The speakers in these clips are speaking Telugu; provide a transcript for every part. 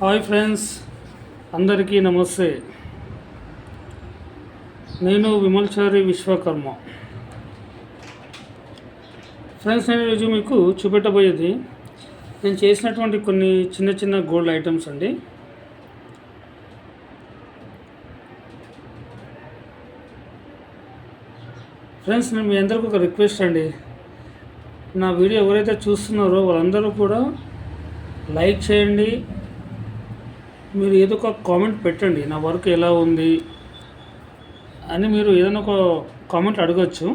హాయ్ ఫ్రెండ్స్ అందరికీ నమస్తే. నేను విమల్చారి విశ్వకర్మ. ఫ్రెండ్స్ నేను ఈరోజు మీకు చూపెట్టబోయేది నేను చేసినటువంటి కొన్ని చిన్న చిన్న గోల్డ్ ఐటమ్స్ అండి. ఫ్రెండ్స్ నేను మీ అందరికీ ఒక రిక్వెస్ట్ అండి. నా వీడియో ఎవరైతే చూస్తున్నారో వాళ్ళందరూ కూడా లైక్ చేయండి మీరు ఏదో ఒక కామెంట్ పెట్టండి. నా వర్క్ ఎలా ఉంది అని మీరు ఏదైనా ఒక కామెంట్ అడగచ్చు.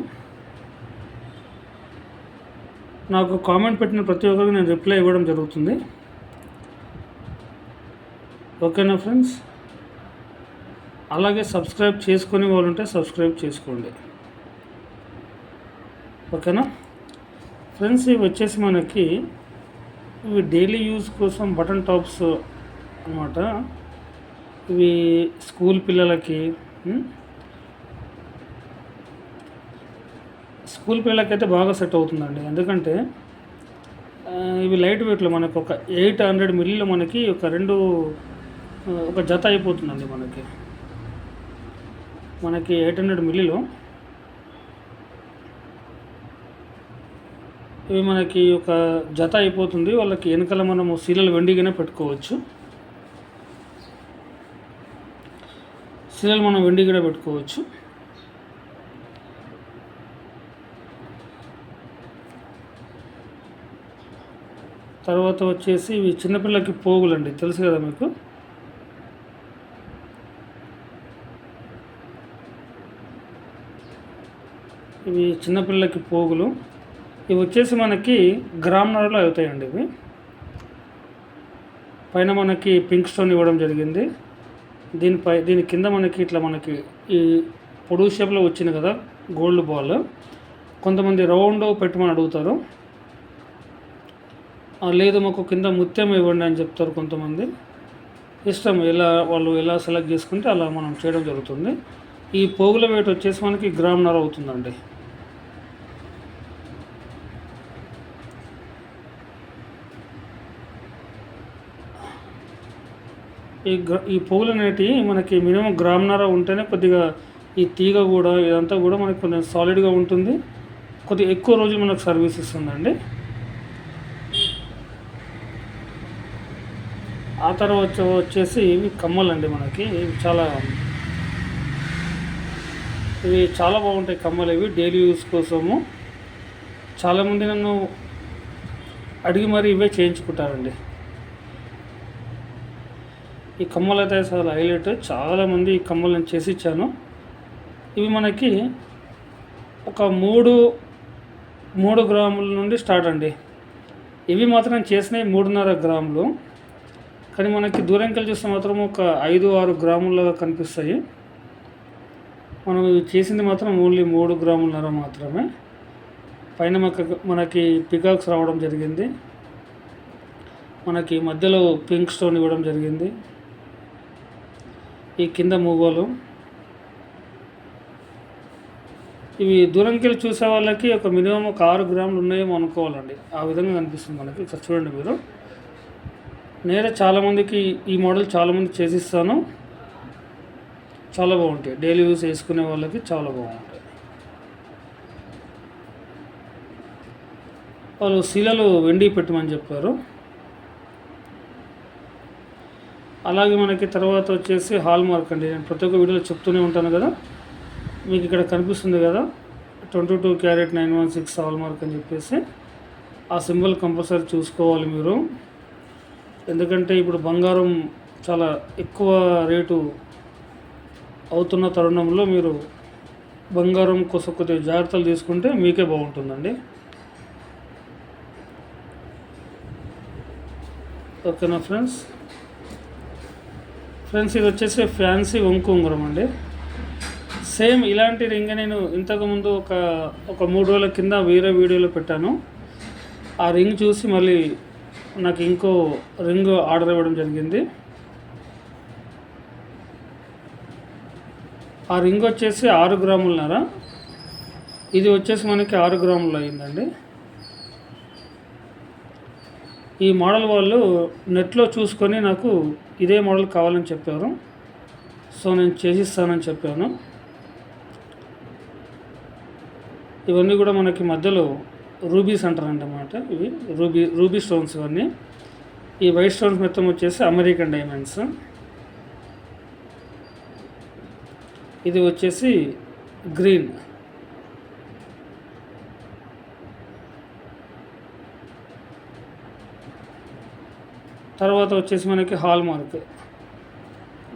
నాకు కామెంట్ పెట్టిన ప్రతి ఒక్కరికి నేను రిప్లై ఇవ్వడం జరుగుతుంది. ఓకేనా ఫ్రెండ్స్ అలాగే సబ్స్క్రైబ్ చేసుకునే వాళ్ళు ఉంటే సబ్స్క్రైబ్ చేసుకోండి. ఓకేనా ఫ్రెండ్స్ ఇవి వచ్చేసి మనకి ఇవి డైలీ యూజ్ కోసం బటన్ టాప్స్ అనమాట ఇవి స్కూల్ పిల్లలకి స్కూల్ పిల్లలకి అయితే బాగా సెట్ అవుతుందండి. ఎందుకంటే ఇవి లైట్ వెయిట్లో మనకు ఒక ఎయిట్ హండ్రెడ్ మిల్లీలో మనకి ఒక రెండు ఒక జత అయిపోతుందండి మనకి. మనకి ఎయిట్ హండ్రెడ్ మిల్లీలో. ఇవి మనకి ఒక జత అయిపోతుంది. వాళ్ళకి వెనకాల మనము సీరియల్ వెండిగానే పెట్టుకోవచ్చు. సీరియల్ మనం వెండి కూడా పెట్టుకోవచ్చు. తర్వాత వచ్చేసి ఇవి చిన్నపిల్లలకి పోగులండి తెలుసు కదా మీకు? ఇవి చిన్నపిల్లలకి పోగులు. ఇవి వచ్చేసి మనకి గ్రామ్నర్లో అవుతాయండి ఇవి. పైన మనకి పింక్ స్టోన్ ఇవ్వడం జరిగింది. దీనిపై దీని కింద మనకి ఇట్లా మనకి ఈ పొడుగు షేప్లో వచ్చింది కదా గోల్డ్ బాల్ కొంతమంది రౌండ్ పెట్టమని అడుగుతారు. లేదు మాకు కింద ముత్యం ఇవ్వండి అని చెప్తారు కొంతమంది. ఇష్టం ఎలా వాళ్ళు ఎలా సెలెక్ట్ చేసుకుంటే అలా మనం చేయడం జరుగుతుంది. ఈ పోగుల వెయిట్ వచ్చేసి మనకి గ్రామ్నర్ అవుతుందండి. ఈ ఈ పువ్వులు అనేటివి మనకి మినిమం గ్రామ్నర ఉంటేనే కొద్దిగా ఈ తీగ కూడా ఇదంతా కూడా మనకి కొంచెం సాలిడ్గా ఉంటుంది. కొద్దిగా ఎక్కువ రోజులు మనకు సర్వీస్ ఇస్తుందండి. ఆ తర్వాత వచ్చేసి ఇవి కమ్మలండి మనకి. ఇవి చాలా ఇవి చాలా బాగుంటాయి కమ్మలు. ఇవి డైలీ యూస్ కోసము. చాలామంది నన్ను అడిగి మరి ఇవే చేయించుకుంటారండి. ఈ కమ్మలు అయితే చాలా హైలైట్. చాలామంది ఈ కమ్మలు నేను చేసి ఇచ్చాను. ఇవి మనకి ఒక మూడు మూడు గ్రాముల నుండి స్టార్ట్ అండి. ఇవి మాత్రం చేసినాయి చేసినవి మూడున్నర గ్రాములు. కానీ మనకి దూరం చూస్తే మాత్రం ఒక ఐదు ఆరు గ్రాములుగా కనిపిస్తాయి. మనం చేసింది మాత్రం ఓన్లీ మూడు గ్రాములన్నర మాత్రమే. పైన మనకి మనకి పికాక్స్ రావడం జరిగింది. మనకి మధ్యలో పింక్ స్టోన్ ఇవ్వడం జరిగింది. ఈ కింద మూగోలు. ఇవి దూరంకెళ్ళి చూసే వాళ్ళకి ఒక మినిమం ఒక ఆరు గ్రాములు ఉన్నాయేమో అనుకోవాలండి. ఆ విధంగా కనిపిస్తుంది మనకి. ఇక్కడ చూడండి మీరు. నేనే చాలామందికి ఈ మోడల్ చాలామంది చేసిస్తాను. చాలా బాగుంటాయి. డైలీ యూస్ చేసుకునే వాళ్ళకి చాలా బాగుంటాయి. వాళ్ళు శీలలు వెండి పెట్టమని చెప్పారు. అలాగే మనకి తర్వాత వచ్చేసి హాల్ మార్క్ అండి. నేను ప్రతి ఒక్క వీడియోలో చెప్తూనే ఉంటాను కదా. మీకు ఇక్కడ కనిపిస్తుంది కదా. Twenty two carat nine one six hallmark అని చెప్పేసి. ఆ సింబల్ కంపల్సరీ చూసుకోవాలి మీరు. ఎందుకంటే ఇప్పుడు బంగారం చాలా ఎక్కువ రేటు అవుతున్న తరుణంలో మీరు బంగారం కోసం కొద్దిగా జాగ్రత్తలు తీసుకుంటే మీకే బాగుంటుందండి. ఓకేనా ఫ్రెండ్స్? ఫ్రెండ్స్ ఇది వచ్చేసి ఫ్యాన్సీ వంకు ఉంగరం అండి. సేమ్ ఇలాంటి రింగ్ నేను ఇంతకుముందు ఒక ఒక మూడు రోజుల కింద వేరే వీడియోలో పెట్టాను. ఆ రింగ్ చూసి మళ్ళీ నాకు ఇంకో రింగ్ ఆర్డర్ ఇవ్వడం జరిగింది. ఆ రింగ్ వచ్చేసి ఆరు గ్రాములన్నర. ఇది వచ్చేసి మనకి ఆరు గ్రాములు అయిందండి. ఈ మోడల్ వాళ్ళు నెట్లో చూసుకొని నాకు ఇదే మోడల్ కావాలని చెప్పారు. సో నేను చేసిస్తానని చెప్పాను. ఇవన్నీ కూడా మనకి మధ్యలో రూబీస్ అంటారంటమాట ఇవి. రూబీ రూబీ స్టోన్స్ ఇవన్నీ. ఈ వైట్ స్టోన్స్ మొత్తం వచ్చేసి అమెరికన్ డైమండ్స్. ఇది వచ్చేసి గ్రీన్. తర్వాత వచ్చేసి మనకి హాల్ మార్క్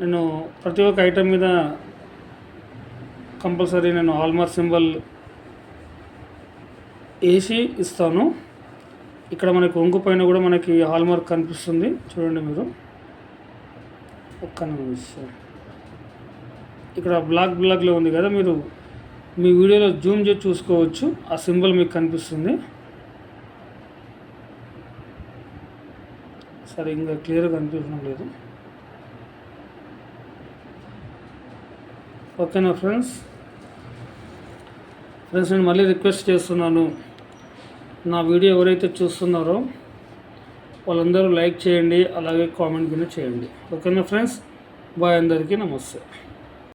నేను ప్రతి ఒక్క ఐటెం మీద కంపల్సరీ నేను హాల్ మార్క్ సింబల్ వేసి ఇస్తాను. ఇక్కడ మనకి వంకు పైన కూడా మనకి హాల్ మార్క్ కనిపిస్తుంది. చూడండి మీరు. ఒక్క నిమిషం. ఇక్కడ బ్లాక్ బ్లాక్లో ఉంది కదా మీరు మీ వీడియోలో జూమ్ చేసి చూసుకోవచ్చు. ఆ సింబల్ మీకు కనిపిస్తుంది. సరే ఇంకా క్లియర్గా కనిపించడం లేదు. ఓకేనా ఫ్రెండ్స్. ఫ్రెండ్స్ నేను మళ్ళీ రిక్వెస్ట్ చేస్తున్నాను నా వీడియో ఎవరైతే చూస్తున్నారో వాళ్ళందరూ లైక్ చేయండి అలాగే కామెంట్ కూడా చేయండి. ఓకేనా ఫ్రెండ్స్ బాయ్ అందరికీ నమస్తే.